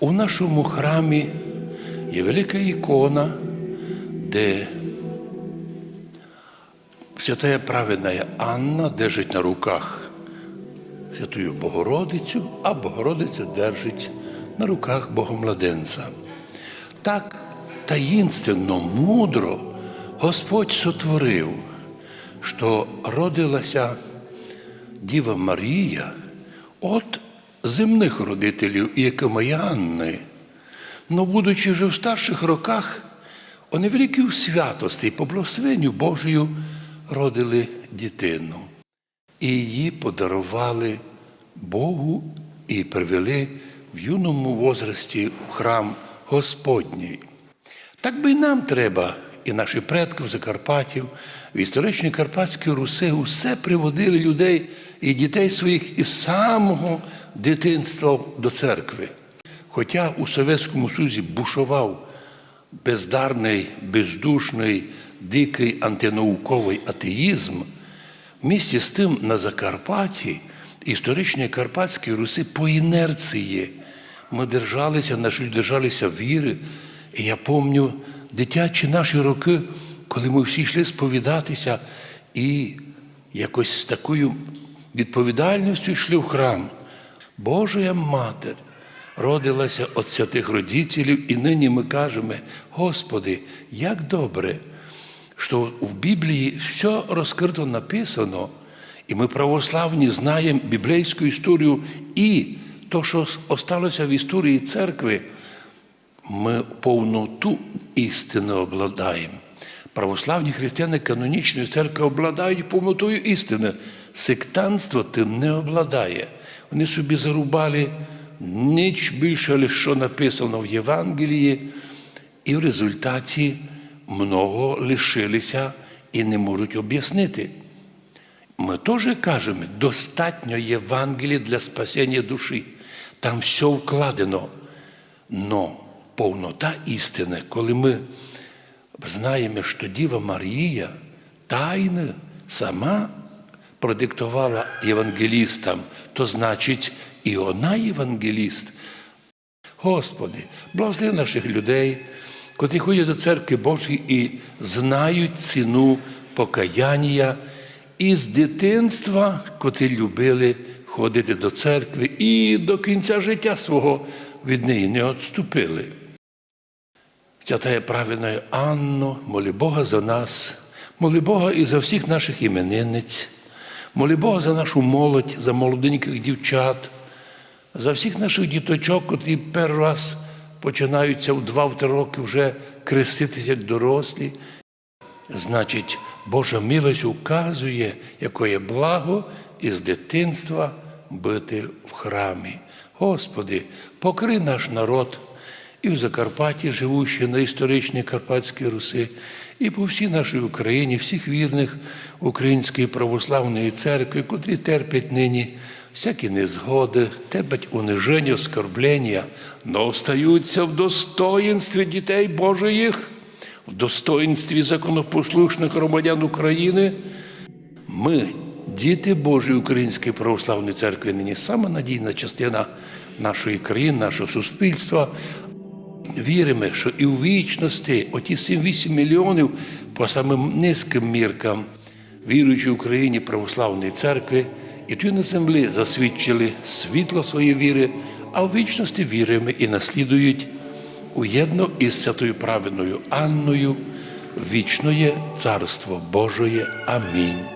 У нашому храмі є велика ікона, де святая праведна Анна держить на руках Святую Богородицю, а Богородиця держить на руках Богомладенця. Так таїнственно, мудро Господь сотворив, що родилася Діва Марія от земних родителів Єкомаянни. Но, будучи вже в старших роках, вони в ріків святості по благословенню Божою родили дитину. І її подарували Богу і привели в юному возрасті в храм Господній. Так би і нам треба, і наші предки в Закарпаттів, в історичній Карпатській Руси усе приводили людей і дітей своїх із самого дитинства до церкви. Хоча у Совєтському Союзі бушував бездарний, бездушний, дикий антинауковий атеїзм, в місті з тим на Закарпатті, історичній Карпатській Руси по інерції ми держалися, наші держалися віри. І я пам'ятаю дитячі наші роки, коли ми всі йшли сповідатися і якось з такою відповідальністю йшли в храм. Божа Матер родилася від святих родителів, і нині ми кажемо, Господи, як добре, що в Біблії все розкрито написано, і ми православні знаємо біблійську історію і то, що осталося в історії церкви, ми повноту істини обладаємо. Православні християни канонічної церкви обладають повнотою істини. Сектанство тим не обладає. Вони собі зарубали ніч більше, що написано в Євангелії, і в результаті много лишилися і не можуть об'яснити. Ми теж кажемо, достатньо Євангелія для спасення душі. Там все вкладено. Но повнота істини, коли ми знаємо, що Діва Марія тайно сама продиктувала євангелістам, то значить і вона євангеліст. Господи, благослови наших людей, котрі ходять до церкви Божої і знають ціну покаяння і з дитинства, котрі любили ходити до церкви і до кінця життя свого від неї не відступили. Святая праведна Анно, моли Бога за нас, моли Бога і за всіх наших іменинниць, моли Бога за нашу молодь, за молоденьких дівчат, за всіх наших діточок, які перший раз починаються у 2-3 роки вже креститися як дорослі. Значить, Божа милость указує, якое благо із дитинства бити в храмі. Господи, покри наш народ і в Закарпатті, живущі на історичній Карпатській Руси, і по всій нашій Україні, всіх вірних Української православної церкви, котрі терпять нині всякі незгоди, терпять униження, оскорблення, но остаються в достоїнстві дітей Божих, в достоїнстві законопослушних громадян України. Ми, діти Божої Української православної церкви, нині сама надійна частина нашої країни, нашого суспільства. Віримо, що і в вічності оті 7-8 мільйонів по самим низьким міркам віруючи в Україні православної церкви, і тут на землі засвідчили світло своєї віри, а в вічності віримо і наслідують уєдно із святою праведною Анною вічноє Царство Божоє. Амінь.